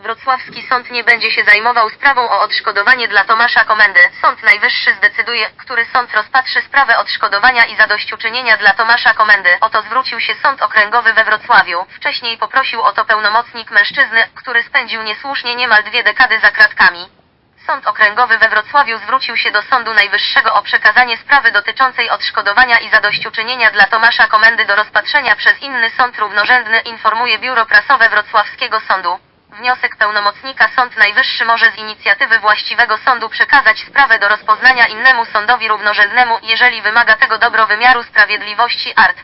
Wrocławski sąd nie będzie się zajmował sprawą o odszkodowanie dla Tomasza Komendy. Sąd Najwyższy zdecyduje, który sąd rozpatrzy sprawę odszkodowania i zadośćuczynienia dla Tomasza Komendy. O to zwrócił się Sąd Okręgowy we Wrocławiu. Wcześniej poprosił o to pełnomocnik mężczyzny, który spędził niesłusznie niemal dwie dekady za kratkami. Sąd Okręgowy we Wrocławiu zwrócił się do Sądu Najwyższego o przekazanie sprawy dotyczącej odszkodowania i zadośćuczynienia dla Tomasza Komendy do rozpatrzenia przez inny sąd równorzędny, informuje Biuro Prasowe Wrocławskiego Sądu. Wniosek pełnomocnika Sąd Najwyższy może z inicjatywy właściwego sądu przekazać sprawę do rozpoznania innemu sądowi równorzędnemu, jeżeli wymaga tego dobro wymiaru sprawiedliwości art.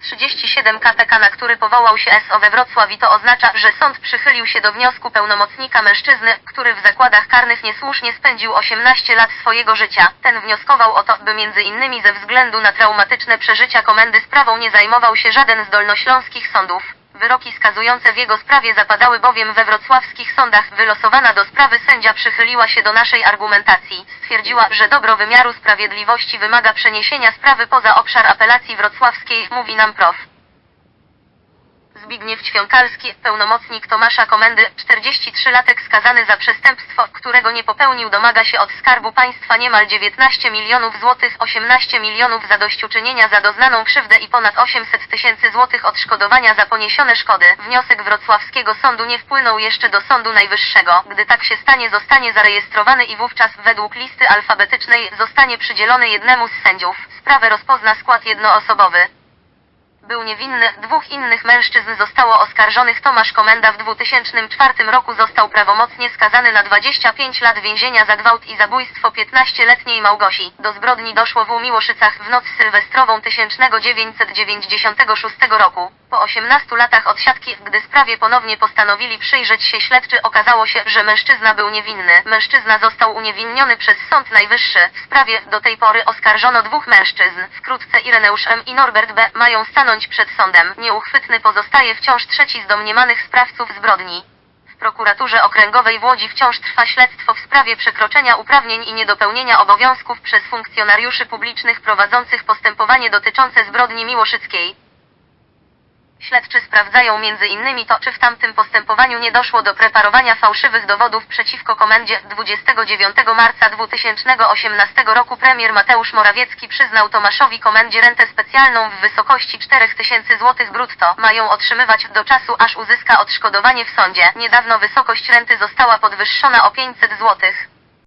37 KPK, na który powołał się SO we Wrocław i to oznacza, że sąd przychylił się do wniosku pełnomocnika mężczyzny, który w zakładach karnych niesłusznie spędził 18 lat swojego życia. Ten wnioskował o to, by między innymi ze względu na traumatyczne przeżycia komendy sprawą nie zajmował się żaden z dolnośląskich sądów. Wyroki skazujące w jego sprawie zapadały bowiem we wrocławskich sądach. Wylosowana do sprawy sędzia przychyliła się do naszej argumentacji. Stwierdziła, że dobro wymiaru sprawiedliwości wymaga przeniesienia sprawy poza obszar apelacji wrocławskiej, mówi nam prof. Zbigniew Ćwiąkalski, pełnomocnik Tomasza Komendy, 43-latek skazany za przestępstwo, którego nie popełnił, domaga się od Skarbu Państwa niemal 19 milionów złotych, 18 milionów zadośćuczynienia za doznaną krzywdę i ponad 800 tysięcy złotych odszkodowania za poniesione szkody. Wniosek wrocławskiego sądu nie wpłynął jeszcze do Sądu Najwyższego. Gdy tak się stanie, zostanie zarejestrowany i wówczas, według listy alfabetycznej, zostanie przydzielony jednemu z sędziów. Sprawę rozpozna skład jednoosobowy. Był niewinny, dwóch innych mężczyzn zostało oskarżonych. Tomasz Komenda w 2004 roku został prawomocnie skazany na 25 lat więzienia za gwałt i zabójstwo 15-letniej Małgosi. Do zbrodni doszło w Miłoszycach w noc sylwestrową 1996 roku. Po 18 latach odsiadki, gdy sprawie ponownie postanowili przyjrzeć się śledczy, okazało się, że mężczyzna był niewinny. Mężczyzna został uniewinniony przez Sąd Najwyższy. W sprawie do tej pory oskarżono dwóch mężczyzn. Wkrótce Ireneusz M. i Norbert B. mają stanąć przed sądem. Nieuchwytny pozostaje wciąż trzeci z domniemanych sprawców zbrodni. W prokuraturze okręgowej w Łodzi wciąż trwa śledztwo w sprawie przekroczenia uprawnień i niedopełnienia obowiązków przez funkcjonariuszy publicznych prowadzących postępowanie dotyczące zbrodni miłoszyckiej. Śledczy sprawdzają innymi to, czy w tamtym postępowaniu nie doszło do preparowania fałszywych dowodów przeciwko komendzie. 29 marca 2018 roku premier Mateusz Morawiecki przyznał Tomaszowi komendzie rentę specjalną w wysokości 4000 zł brutto. Mają otrzymywać do czasu, aż uzyska odszkodowanie w sądzie. Niedawno wysokość renty została podwyższona o 500 zł.